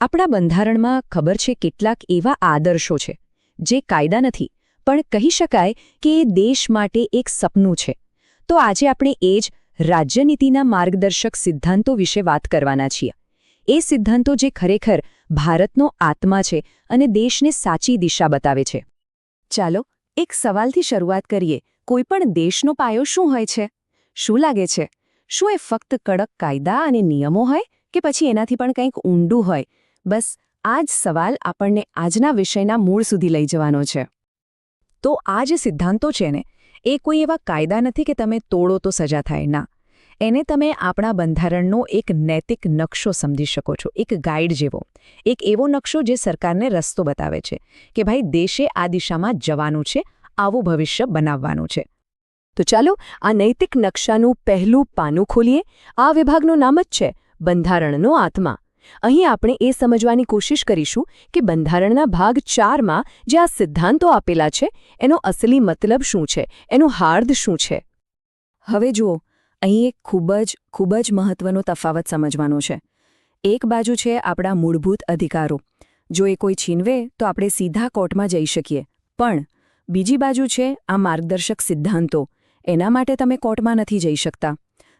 આપણા બંધારણમાં ખબર છે કેટલાક એવા આદર્શો છે, જે કાયદા નથી, પણ કહી શકાય કે એ દેશ માટે એક સપનું છે. તો આજે આપણે એ જ રાજ્યનીતિના માર્ગદર્શક સિદ્ધાંતો વિશે વાત કરવાના છીએ. એ સિદ્ધાંતો જે ખરેખર ભારતનો આત્મા છે અને દેશને સાચી દિશા બતાવે છે. ચાલો, એક સવાલથી શરૂઆત કરીએ. કોઈપણ દેશનો પાયો શું હોય છે? શું લાગે છે? શું એ ફક્ત કડક કાયદા અને નિયમો હોય કે પછી એનાથી પણ કંઈક ઊંડું હોય? બસ, આ જ સવાલ આપણને આજના વિષયના મૂળ સુધી લઈ જવાનો છે. તો આ જે સિદ્ધાંતો છે ને, એ કોઈ એવા કાયદા નથી કે તમે તોડો તો સજા થાય. ના. એને તમે આપણા બંધારણનો એક નૈતિક નકશો સમજી શકો છો, એક ગાઈડ જેવો. એક એવો નકશો જે સરકારને રસ્તો બતાવે છે કે ભાઈ, દેશે આ દિશામાં જવાનું છે, આવું ભવિષ્ય બનાવવાનું છે. તો ચાલો, આ નૈતિક નકશાનું પહેલું પાનું ખોલીએ. આ વિભાગનું નામ જ છે, બંધારણનો આત્મા. અહીં આપણે એ સમજવાની કોશિશ કરીશું કે બંધારણના ભાગ ચારમાં જે આ સિદ્ધાંતો આપેલા છે, એનો અસલી મતલબ શું છે? એનું હાર્દ શું છે? હવે જુઓ, અહીં એક ખૂબ જ ખૂબ જ મહત્વનો તફાવત સમજવાનો છે. એક બાજુ છે આપણા મૂળભૂત અધિકારો. જો એ કોઈ છીનવે, તો આપણે સીધા કોર્ટમાં જઈ શકીએ. પણ બીજી બાજુ છે આ માર્ગદર્શક સિદ્ધાંતો. એના માટે તમે કોર્ટમાં નથી જઈ શકતા.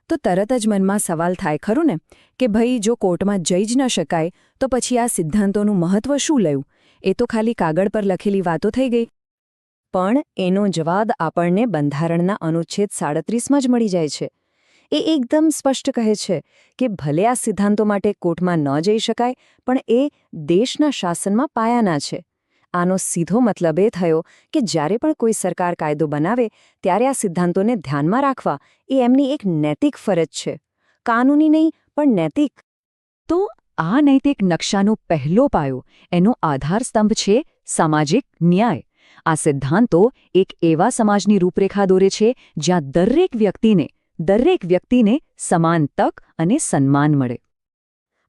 તો તરત જ મનમાં સવાલ થાય, ખરું ને? કે ભાઈ, જો કોર્ટમાં જઈ જ ન શકાય, તો પછી આ સિદ્ધાંતોનું મહત્વ શું લયું? એ તો ખાલી કાગળ પર લખેલી વાતો થઈ ગઈ. પણ એનો જવાબ આપણને બંધારણના અનુચ્છેદ સાડત્રીસમાં જ મળી જાય છે. એ એકદમ સ્પષ્ટ કહે છે કે ભલે આ સિદ્ધાંતો માટે કોર્ટમાં ન જઈ શકાય, પણ એ દેશના શાસનમાં પાયાના છે. આનો સીધો મતલબ એ થયો કે જ્યારે પણ કોઈ સરકાર કાયદો બનાવે, ત્યારે આ સિદ્ધાંતોને ધ્યાનમાં રાખવા એ એમની એક નૈતિક ફરજ છે. કાનૂની નહીં, પણ નૈતિક. તો આ નૈતિક નકશાનો પહેલો પાયો, એનો આધારસ્તંભ છે સામાજિક ન્યાય. આ સિદ્ધાંતો એક એવા સમાજની રૂપરેખા દોરે છે જ્યાં દરેક વ્યક્તિને દરેક વ્યક્તિને સમાન તક અને સન્માન મળે.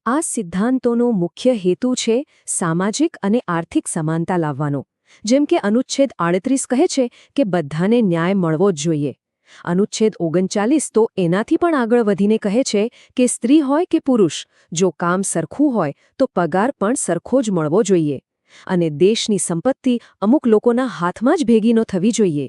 આ સિદ્ધાંતોનો મુખ્ય હેતુ છે સામાજિક અને આર્થિક સમાનતા લાવવાનો. જેમ કે અનુચ્છેદ આડત્રીસ કહે છે કે બધાને ન્યાય મળવો જ જોઈએ. અનુચ્છેદ ઓગણચાલીસ તો એનાથી પણ આગળ વધીને કહે છે કે સ્ત્રી હોય કે પુરુષ, જો કામ સરખું હોય, તો પગાર પણ સરખો જ મળવો જોઈએ. અને દેશની સંપત્તિ અમુક લોકોના હાથમાં જ ભેગી ન થવી જોઈએ.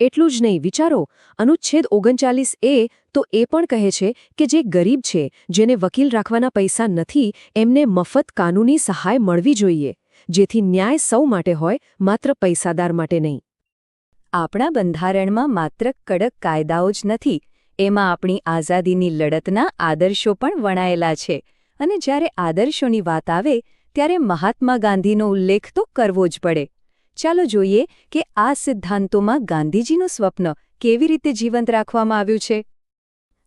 એટલું જ નહીં, વિચારો, અનુચ્છેદ ઓગણચાલીસ એ તો એ પણ કહે છે કે જે ગરીબ છે, જેને વકીલ રાખવાના પૈસા નથી, એમને મફત કાનૂની સહાય મળવી જોઈએ, જેથી ન્યાય સૌ માટે હોય, માત્ર પૈસાદાર માટે નહીં. આપણા બંધારણમાં માત્ર કડક કાયદાઓ જ નથી, એમાં આપણી આઝાદીની લડતના આદર્શો પણ વણાયેલા છે, અને જ્યારે આદર્શોની વાત આવે, ત્યારે મહાત્મા ગાંધીનો ઉલ્લેખ તો કરવો જ પડે. ચાલો જોઈએ કે આ સિદ્ધાંતોમાં ગાંધીજીનું સ્વપ્ન કેવી રીતે જીવંત રાખવામાં આવ્યું છે.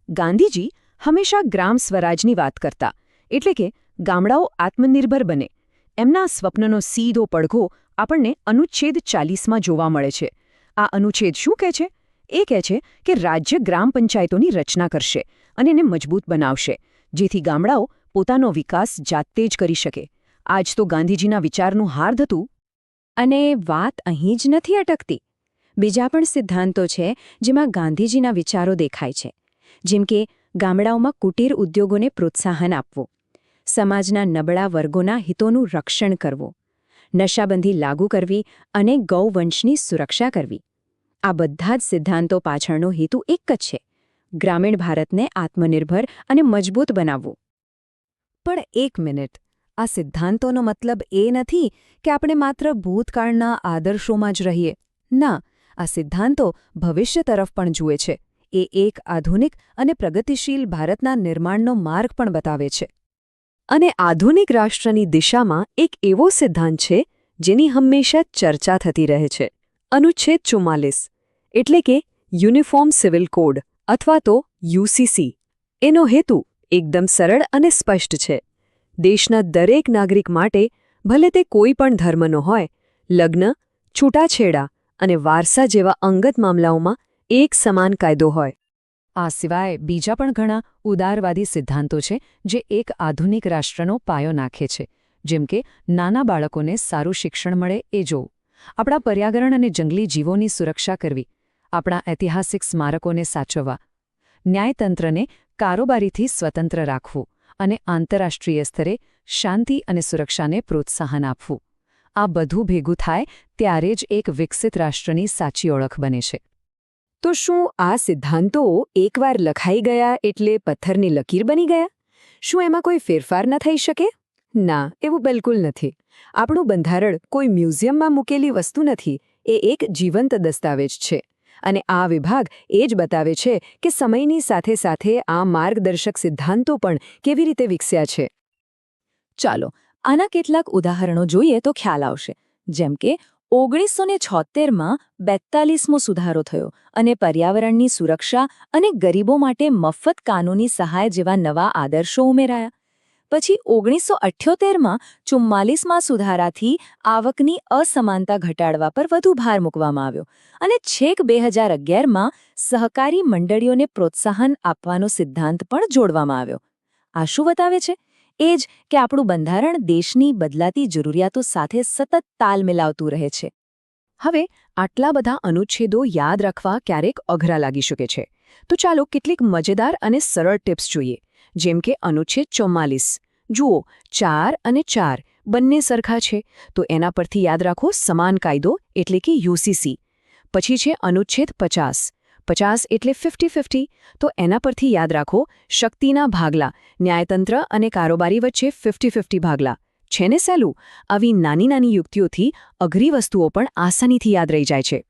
ગાંધીજી હંમેશા ગ્રામ સ્વરાજની વાત કરતા, એટલે કે ગામડાઓ આત્મનિર્ભર બને. એમના સ્વપ્નનો સીધો પડઘો આપણને અનુચ્છેદ ચાલીસમાં જોવા મળે છે. આ અનુચ્છેદ શું કહે છે? એ કહે છે કે રાજ્ય ગ્રામ પંચાયતોની રચના કરશે અને એને મજબૂત બનાવશે, જેથી ગામડાઓ પોતાનો વિકાસ જાતે જ કરી શકે. આજ તો ગાંધીજીના વિચારનું હાર્દ હતું. અને વાત અહીં જ નથી અટકતી. બીજા પણ સિદ્ધાંતો છે જેમાં ગાંધીજીના વિચારો દેખાય છે. જેમ કે, ગામડાઓમાં કુટીર ઉદ્યોગોને પ્રોત્સાહન આપવું. સમાજના નબળા વર્ગોના હિતોનું રક્ષણ કરવું. નશાબંધી લાગુ કરવી અને ગૌવંશની સુરક્ષા કરવી. આ બધા જ સિદ્ધાંતો પાછળનો હેતુ એક જ છે. ગ્રામીણ ભારતને આત્મનિર્ભર અને મજબૂત બનાવવું. પણ એક મિનિટ. આ સિદ્ધાંતોનો મતલબ એ નથી કે આપણે માત્ર ભૂતકાળના આદર્શોમાં જ રહીએ. ના, આ સિદ્ધાંતો ભવિષ્ય તરફ પણ જુએ છે. એ એક આધુનિક અને પ્રગતિશીલ ભારતના નિર્માણનો માર્ગ પણ બતાવે છે. અને આધુનિક રાષ્ટ્રની દિશામાં એક એવો સિદ્ધાંત છે, જેની હંમેશા ચર્ચા થતી રહે છે. અનુચ્છેદ ચુમ્માલીસ, એટલે કે યુનિફોર્મ સિવિલ કોડ અથવા તો યુસીસી. એનો હેતુ એકદમ સરળ અને સ્પષ્ટ છે. દેશના દરેક નાગરિક માટે ભલે તે કોઈ પણ ધર્મનો હોય, લગ્ન, છૂટાછેડા અને વારસા જેવા અંગત મામલાઓમાં એક સમાન કાયદો હોય. આ સિવાય બીજા પણ ઘણા ઉદારવાદી સિદ્ધાંતો છે જે એક આધુનિક રાષ્ટ્રનો પાયો નાખે છે, જેમ કે નાના બાળકોને સારું શિક્ષણ મળે એ જોવું. આપણા પર્યાવરણ અને જંગલી જીવોની સુરક્ષા કરવી, આપણા ઐતિહાસિક સ્મારકોને સાચવવા, ન્યાયતંત્રને કારોબારીથી સ્વતંત્ર રાખવું અને આંતરરાષ્ટ્રીય સ્તરે શાંતિ અને સુરક્ષાને પ્રોત્સાહન આપવું. આ બધું ભેગું થાય ત્યારે જ એક વિકસિત રાષ્ટ્રની સાચી ઓળખ બને છે. તો શું આ સિદ્ધાંતો એકવાર લખાઈ ગયા એટલે પથ્થરની લકીર બની ગયા? શું એમાં કોઈ ફેરફાર ન થઈ શકે? ના, એવું બિલકુલ નથી. આપણું બંધારણ કોઈ મ્યુઝિયમમાં મૂકેલી વસ્તુ નથી, એ એક જીવંત દસ્તાવેજ છે. અને આ વિભાગ એ જ બતાવે છે કે સમયની સાથે સાથે આ માર્ગદર્શક સિદ્ધાંતો પણ કેવી રીતે વિકસ્યા છે. ચાલો, આના કેટલાક ઉદાહરણો જોઈએ તો ખ્યાલ આવશે. જેમ કે ઓગણીસો ને છોતેરમાં બેતાલીસમો સુધારો થયો અને પર્યાવરણની સુરક્ષા અને ગરીબો માટે મફત કાનૂની સહાય જેવા નવા આદર્શો ઉમેરાયા. પછી ઓગણીસો અઠ્યોતેરમાં ચુમ્માલીસમાં સુધારાથી આવકની અસમાનતા ઘટાડવા પર વધુ ભાર મૂકવામાં આવ્યો અને છેક બે હજાર અગિયારમાં સહકારી મંડળીઓને પ્રોત્સાહન આપવાનો સિદ્ધાંત પણ જોડવામાં આવ્યો. આ શું બતાવે છે? એ જ કે આપણું બંધારણ દેશની બદલાતી જરૂરિયાતો સાથે સતત તાલ મિલાવતું રહે છે. હવે આટલા બધા અનુચ્છેદો યાદ રાખવા ક્યારેક અઘરા લાગી શકે છે. તો ચાલો કેટલીક મજેદાર અને સરળ ટિપ્સ જોઈએ, જેમ કે અનુચ્છેદ ચોમ્માલીસ. જુઓ, ચાર અને ચાર બંને સરખા છે. તો એના પરથી યાદ રાખો, સમાન કાયદો એટલે કે યુસીસી પછી છે અનુચ્છેદ પચાસ. પચાસ એટલે ફિફ્ટી ફિફ્ટી. તો એના પરથી યાદ રાખો, શક્તિના ભાગલા, ન્યાયતંત્ર અને કારોબારી વચ્ચે ફિફ્ટી ફિફ્ટી ભાગલા. છે ને સહેલું આવી નાની નાની યુક્તિઓથી અઘરી વસ્તુઓ પણ આસાનીથી યાદ રહી જાય છે.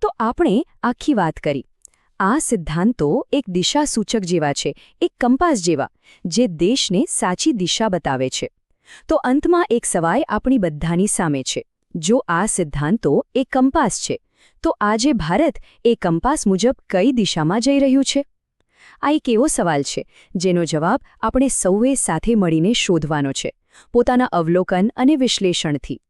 તો આપણે આખી વાત કરી. આ સિદ્ધાંતો એક દિશા સૂચક જેવા છે, એક કંપાસ જેવા, જે દેશને સાચી દિશા બતાવે છે. તો અંતમાં એક સવાય આપણી બધાની સામે છે. જો આ સિદ્ધાંતો એ કંપાસ છે, તો આજે ભારત એ કંપાસ મુજબ કઈ દિશામાં જઈ રહ્યું છે? આ એક એવો સવાલ છે, જેનો જવાબ આપણે સૌએ સાથે મળીને શોધવાનો છે, પોતાના અવલોકન અને વિશ્લેષણથી.